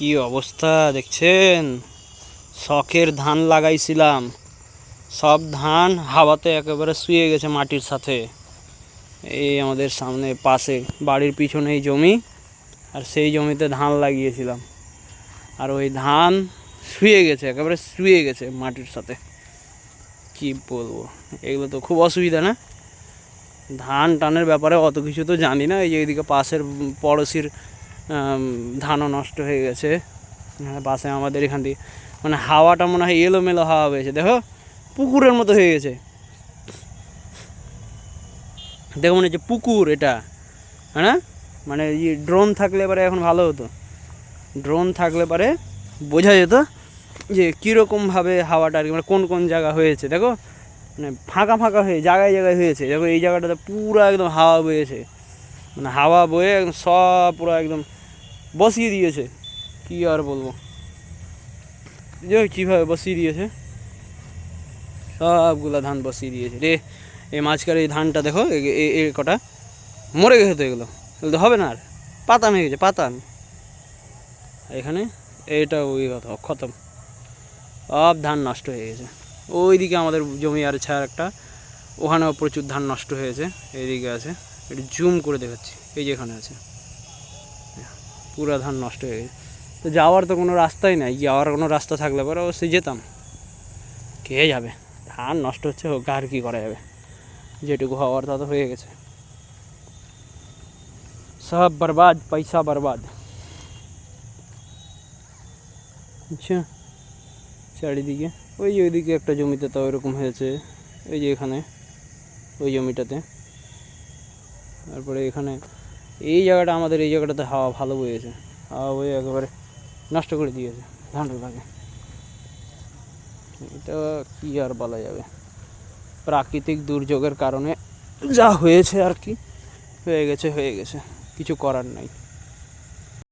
কি অবস্থা দেখছেন? শখের ধান লাগাইছিলাম। সব ধান হাওয়াতে একেবারে শুয়ে গেছে মাটির সাথে। এই আমাদের সামনে পাশে বাড়ির পিছনেই জমি, আর সেই জমিতে ধান লাগিয়েছিলাম। আর ওই ধান শুয়ে গেছে, একেবারে শুয়ে গেছে মাটির সাথে। কি বলব? এগুলো তো খুব অসুবিধা না? ধান টানের ব্যাপারে অত কিছু তো জানি না। এই যে এইদিকে পাশের পড়োশির ধানও নষ্ট হয়ে গেছে। পাশে আমাদের এখান থেকে মানে হাওয়াটা মনে হয় এলোমেলো হাওয়া হয়েছে দেখো, পুকুরের মতো হয়ে গেছে। দেখো মনে হচ্ছে পুকুর এটা হ্যাঁ মানে এই ড্রোন থাকলে পরে এখন ভালো হতো। ড্রোন থাকলে পরে বোঝা যেত যে কীরকমভাবে হাওয়াটা আর কি মানে কোন কোন জায়গা হয়েছে। দেখো মানে ফাঁকা ফাঁকা হয়ে, জায়গায় জায়গায় হয়েছে। দেখো এই জায়গাটাতে পুরো একদম হাওয়া বয়েছে। মানে হাওয়া বয়ে একদম সব পুরো একদম বসিয়ে দিয়েছে। কি আর বলব? যে কীভাবে বসিয়ে দিয়েছে? সবগুলা ধান বসিয়ে দিয়েছে। রে এই মাঝখানে এই ধানটা দেখো এ- কটা মরে গেছে তো এগুলো। এগুলো হবে না আর। পাতান হয়ে গেছে পাতান। এখানে এটা ওই কথা খতম সব ধান নষ্ট হয়ে গেছে। ওইদিকে আমাদের জমি আর ছাড় একটা ওখানেও প্রচুর ধান নষ্ট হয়েছে। এইদিকে আছে একটু জুম করে দেখাচ্ছি। এই যে এখানে আছে। পুরা ধান নষ্ট হয়ে গেছে। তো যাওয়ার তো কোনো রাস্তাই নাই, যাওয়ার কোনো রাস্তা থাকলে পরে অবশ্যই যেতাম। কে যাবে? ধান নষ্ট হচ্ছে, হোক, আর কী করা যাবে? যেটুকু হওয়ার তা তো হয়ে গেছে। সব বরবাদ, পয়সা বরবাদ। আচ্ছা চারিদিকে, ওই যে ওইদিকে একটা জমিতে তো এরকম হয়েছে ওই যে এখানে, ওই জমিটাতে। তারপরে এখানে এই জায়গাটা আমাদের, এই জায়গাটাতে হাওয়া ভালো বইয়েছে। হাওয়া বয়ে একেবারে নষ্ট করে দিয়েছে ধান বিভাগে এটা কী আর বলা যাবে? প্রাকৃতিক দুর্যোগের কারণে যা হয়েছে আর কি, হয়ে গেছে হয়ে গেছে। কিছু করার নাই।